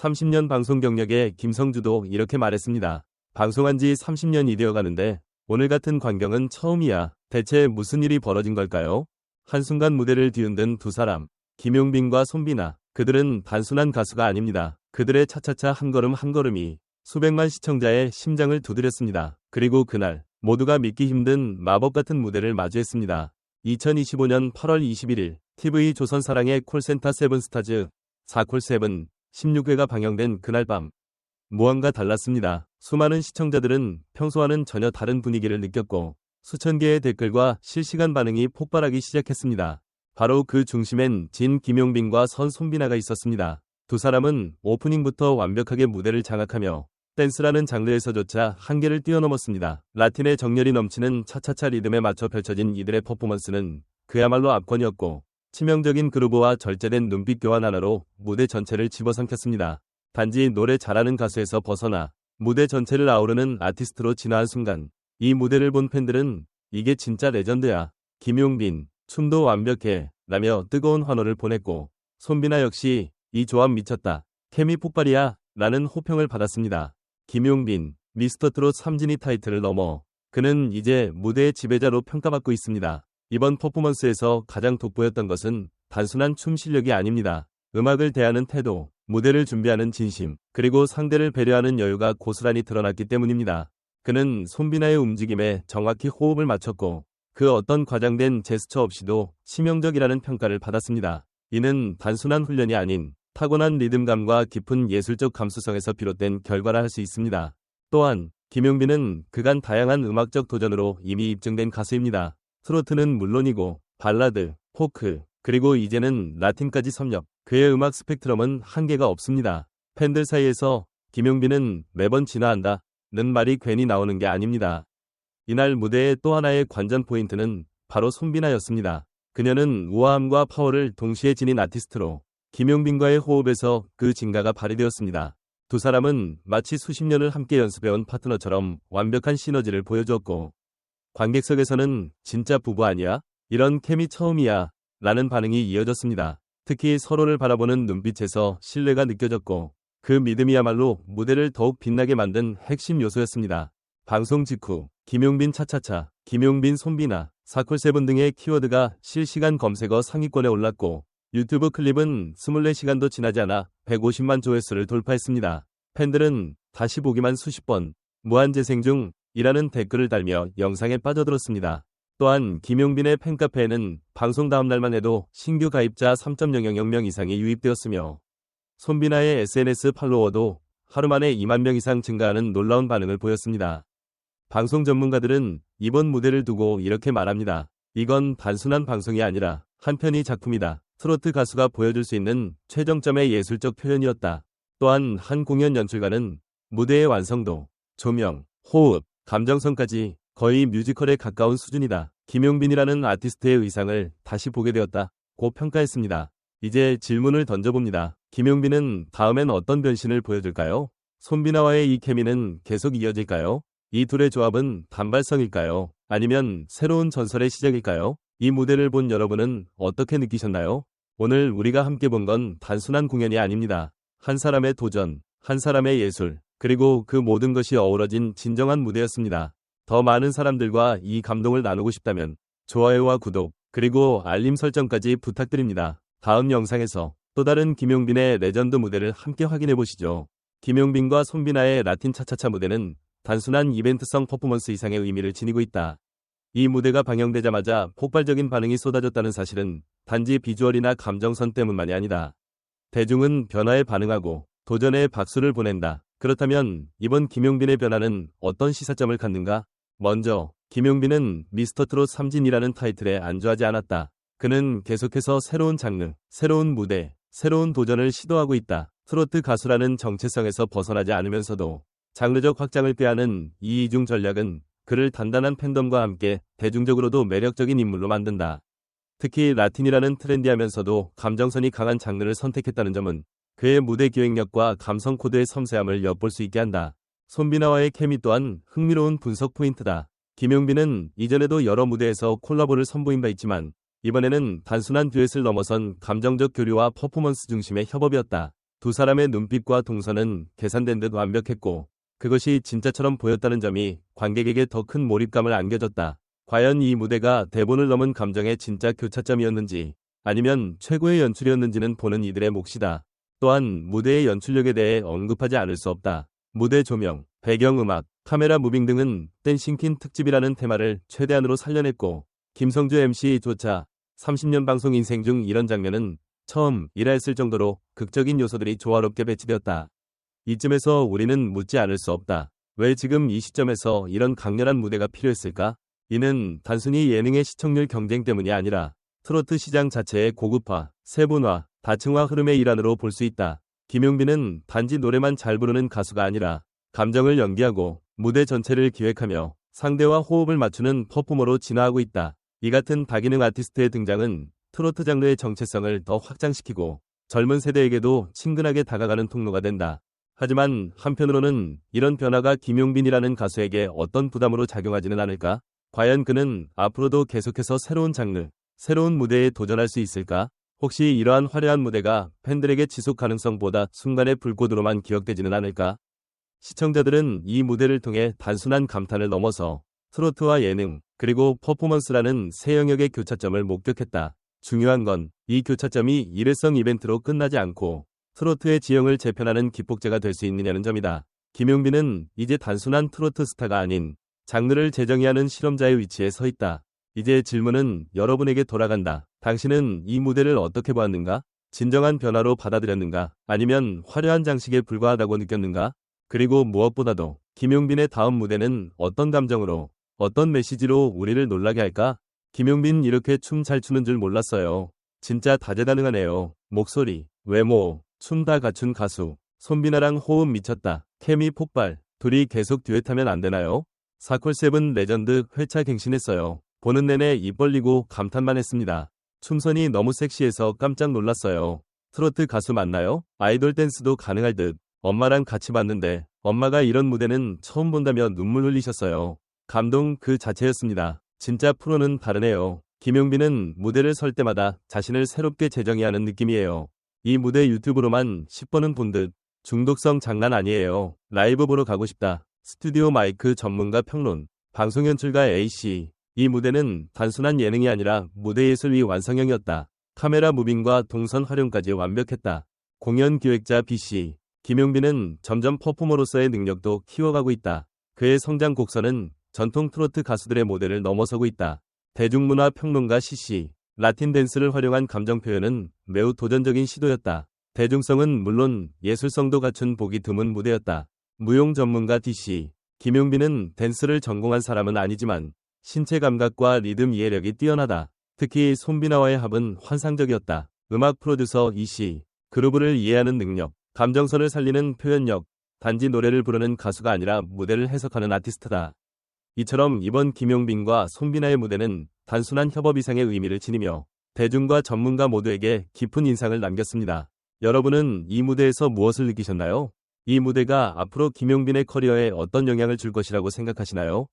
30년 방송 경력의 김성주도 이렇게 말했습니다. 방송한 지 30년이 되어 가는데 오늘 같은 광경은 처음이야. 대체 무슨 일이 벌어진 걸까요? 한순간 무대를 뒤흔든 두 사람. 김용빈과 손비나. 그들은 단순한 가수가 아닙니다. 그들의 차차차 한 걸음 한 걸음이 수백만 시청자의 심장을 두드렸습니다. 그리고 그날 모두가 믿기 힘든 마법 같은 무대를 마주했습니다. 2025년 8월 21일 TV 조선사랑의 콜센터 세븐스타즈 4콜7 16회가 방영된 그날 밤 무언가 달랐습니다. 수많은 시청자들은 평소와는 전혀 다른 분위기를 느꼈고 수천 개의 댓글과 실시간 반응이 폭발하기 시작했습니다. 바로 그 중심엔 진 김용빈과 선 손비나가 있었습니다. 두 사람은 오프닝부터 완벽하게 무대를 장악하며 댄스라는 장르에서조차 한계를 뛰어넘었습니다. 라틴의 정열이 넘치는 차차차 리듬에 맞춰 펼쳐진 이들의 퍼포먼스는 그야말로 압권이었고 치명적인 그루브와 절제된 눈빛 교환 하나로 무대 전체를 집어삼켰습니다. 단지 노래 잘하는 가수에서 벗어나 무대 전체를 아우르는 아티스트로 진화한 순간 이 무대를 본 팬들은 이게 진짜 레전드야. 김용빈, 춤도 완벽해. 라며 뜨거운 환호를 보냈고 손비나 역시 이 조합 미쳤다. 케미 폭발이야. 라는 호평을 받았습니다. 김용빈, 미스터트롯 3진이 타이틀을 넘어 그는 이제 무대의 지배자로 평가받고 있습니다. 이번 퍼포먼스에서 가장 돋보였던 것은 단순한 춤 실력이 아닙니다. 음악을 대하는 태도, 무대를 준비하는 진심, 그리고 상대를 배려하는 여유가 고스란히 드러났기 때문입니다. 그는 손비나의 움직임에 정확히 호흡을 맞췄고 그 어떤 과장된 제스처 없이도 치명적이라는 평가를 받았습니다. 이는 단순한 훈련이 아닌 타고난 리듬감과 깊은 예술적 감수성에서 비롯된 결과라 할 수 있습니다. 또한 김용빈은 그간 다양한 음악적 도전으로 이미 입증된 가수입니다. 트로트는 물론이고 발라드, 포크, 그리고 이제는 라틴까지 섭렵. 그의 음악 스펙트럼은 한계가 없습니다. 팬들 사이에서 김용빈은 매번 진화한다. 는 말이 괜히 나오는 게 아닙니다. 이날 무대의 또 하나의 관전 포인트는 바로 손비나였습니다. 그녀는 우아함과 파워를 동시에 지닌 아티스트로 김용빈과의 호흡에서 그 진가가 발휘되었습니다. 두 사람은 마치 수십 년을 함께 연습해온 파트너처럼 완벽한 시너지를 보여주었고 관객석에서는 진짜 부부 아니야? 이런 케미 처음이야. 라는 반응이 이어졌습니다. 특히 서로를 바라보는 눈빛에서 신뢰가 느껴졌고 그 믿음이야말로 무대를 더욱 빛나게 만든 핵심 요소였습니다. 방송 직후 김용빈 차차차, 김용빈 손비나, 사콜세븐 등의 키워드가 실시간 검색어 상위권에 올랐고 유튜브 클립은 24시간도 지나지 않아 150만 조회수를 돌파했습니다. 팬들은 다시 보기만 수십 번, 무한재생 중 이라는 댓글을 달며 영상에 빠져들었습니다. 또한 김용빈의 팬카페에는 방송 다음 날만 해도 신규 가입자 3.000명 이상이 유입되었으며 손비나의 SNS 팔로워도 하루 만에 2만 명 이상 증가하는 놀라운 반응을 보였습니다. 방송 전문가들은 이번 무대를 두고 이렇게 말합니다. 이건 단순한 방송이 아니라 한편의 작품이다. 트로트 가수가 보여줄 수 있는 최정점의 예술적 표현이었다. 또한 한 공연 연출가는 무대의 완성도, 조명, 호흡, 감정선까지 거의 뮤지컬에 가까운 수준이다. 김용빈이라는 아티스트의 의상을 다시 보게 되었다. 고 평가했습니다. 이제 질문을 던져봅니다. 김용빈은 다음엔 어떤 변신을 보여줄까요? 손비나와의 이 케미는 계속 이어질까요? 이 둘의 조합은 단발성일까요? 아니면 새로운 전설의 시작일까요? 이 무대를 본 여러분은 어떻게 느끼셨나요? 오늘 우리가 함께 본 건 단순한 공연이 아닙니다. 한 사람의 도전, 한 사람의 예술, 그리고 그 모든 것이 어우러진 진정한 무대였습니다. 더 많은 사람들과 이 감동을 나누고 싶다면 좋아요와 구독, 그리고 알림 설정까지 부탁드립니다. 다음 영상에서 또 다른 김용빈의 레전드 무대를 함께 확인해 보시죠. 김용빈과 손비나의 라틴 차차차 무대는 단순한 이벤트성 퍼포먼스 이상의 의미를 지니고 있다. 이 무대가 방영되자마자 폭발적인 반응이 쏟아졌다는 사실은 단지 비주얼이나 감정선 때문만이 아니다. 대중은 변화에 반응하고 도전에 박수를 보낸다. 그렇다면 이번 김용빈의 변화는 어떤 시사점을 갖는가? 먼저 김용빈은 미스터트롯 3진이라는 타이틀에 안주하지 않았다. 그는 계속해서 새로운 장르, 새로운 무대, 새로운 도전을 시도하고 있다. 트로트 가수라는 정체성에서 벗어나지 않으면서도 장르적 확장을 꾀하는 이 이중 전략은 그를 단단한 팬덤과 함께 대중적으로도 매력적인 인물로 만든다. 특히 라틴이라는 트렌디하면서도 감정선이 강한 장르를 선택했다는 점은 그의 무대 기획력과 감성 코드의 섬세함을 엿볼 수 있게 한다. 손비나와의 케미 또한 흥미로운 분석 포인트다. 김용빈은 이전에도 여러 무대에서 콜라보를 선보인 바 있지만 이번에는 단순한 듀엣을 넘어선 감정적 교류와 퍼포먼스 중심의 협업이었다. 두 사람의 눈빛과 동선은 계산된 듯 완벽했고 그것이 진짜처럼 보였다는 점이 관객에게 더 큰 몰입감을 안겨줬다. 과연 이 무대가 대본을 넘은 감정의 진짜 교차점이었는지 아니면 최고의 연출이었는지는 보는 이들의 몫이다. 또한 무대의 연출력에 대해 언급하지 않을 수 없다. 무대 조명, 배경음악, 카메라 무빙 등은 댄싱킨 특집이라는 테마를 최대한으로 살려냈고 김성주 MC조차 30년 방송 인생 중 이런 장면은 처음이라 했을 정도로 극적인 요소들이 조화롭게 배치되었다. 이쯤에서 우리는 묻지 않을 수 없다. 왜 지금 이 시점에서 이런 강렬한 무대가 필요했을까? 이는 단순히 예능의 시청률 경쟁 때문이 아니라 트로트 시장 자체의 고급화, 세분화, 다층화 흐름의 일환으로 볼 수 있다. 김용빈은 단지 노래만 잘 부르는 가수가 아니라 감정을 연기하고 무대 전체를 기획하며 상대와 호흡을 맞추는 퍼포머로 진화하고 있다. 이 같은 다기능 아티스트의 등장은 트로트 장르의 정체성을 더 확장시키고 젊은 세대에게도 친근하게 다가가는 통로가 된다. 하지만 한편으로는 이런 변화가 김용빈이라는 가수에게 어떤 부담으로 작용하지는 않을까? 과연 그는 앞으로도 계속해서 새로운 장르, 새로운 무대에 도전할 수 있을까? 혹시 이러한 화려한 무대가 팬들에게 지속 가능성보다 순간의 불꽃으로만 기억되지는 않을까? 시청자들은 이 무대를 통해 단순한 감탄을 넘어서 트로트와 예능, 그리고 퍼포먼스라는 새 영역의 교차점을 목격했다. 중요한 건 이 교차점이 일회성 이벤트로 끝나지 않고 트로트의 지형을 재편하는 기폭제가 될 수 있느냐는 점이다. 김용빈은 이제 단순한 트로트 스타가 아닌 장르를 재정의하는 실험자의 위치에 서 있다. 이제 질문은 여러분에게 돌아간다. 당신은 이 무대를 어떻게 보았는가? 진정한 변화로 받아들였는가? 아니면 화려한 장식에 불과하다고 느꼈는가? 그리고 무엇보다도 김용빈의 다음 무대는 어떤 감정으로, 어떤 메시지로 우리를 놀라게 할까? 김용빈 이렇게 춤 잘 추는 줄 몰랐어요. 진짜 다재다능하네요. 목소리, 외모, 춤 다 갖춘 가수. 손비나랑 호흡 미쳤다. 케미 폭발. 둘이 계속 듀엣하면 안 되나요? 사콜세븐 레전드 회차 갱신했어요. 보는 내내 입 벌리고 감탄만 했습니다. 춤선이 너무 섹시해서 깜짝 놀랐어요. 트로트 가수 맞나요? 아이돌 댄스도 가능할 듯. 엄마랑 같이 봤는데 엄마가 이런 무대는 처음 본다며 눈물 흘리셨어요. 감동 그 자체였습니다. 진짜 프로는 다르네요. 김용빈은 무대를 설 때마다 자신을 새롭게 재정의하는 느낌이에요. 이 무대 유튜브로만 10번은 본 듯 중독성 장난 아니에요. 라이브 보러 가고 싶다. 스튜디오 마이크 전문가 평론, 방송 연출가 A씨. 이 무대는 단순한 예능이 아니라 무대 예술 위 완성형이었다. 카메라 무빙과 동선 활용까지 완벽했다. 공연 기획자 B씨. 김용빈은 점점 퍼포머로서의 능력도 키워가고 있다. 그의 성장 곡선은 전통 트로트 가수들의 모델을 넘어서고 있다. 대중문화 평론가 CC, 라틴 댄스를 활용한 감정 표현은 매우 도전적인 시도였다. 대중성은 물론 예술성도 갖춘 보기 드문 무대였다. 무용 전문가 DC, 김용빈은 댄스를 전공한 사람은 아니지만 신체 감각과 리듬 이해력이 뛰어나다. 특히 손비나와의 합은 환상적이었다. 음악 프로듀서 이씨, 그루브를 이해하는 능력, 감정선을 살리는 표현력, 단지 노래를 부르는 가수가 아니라 무대를 해석하는 아티스트다. 이처럼 이번 김용빈과 손비나의 무대는 단순한 협업 이상의 의미를 지니며 대중과 전문가 모두에게 깊은 인상을 남겼습니다. 여러분은 이 무대에서 무엇을 느끼셨나요? 이 무대가 앞으로 김용빈의 커리어에 어떤 영향을 줄 것이라고 생각하시나요?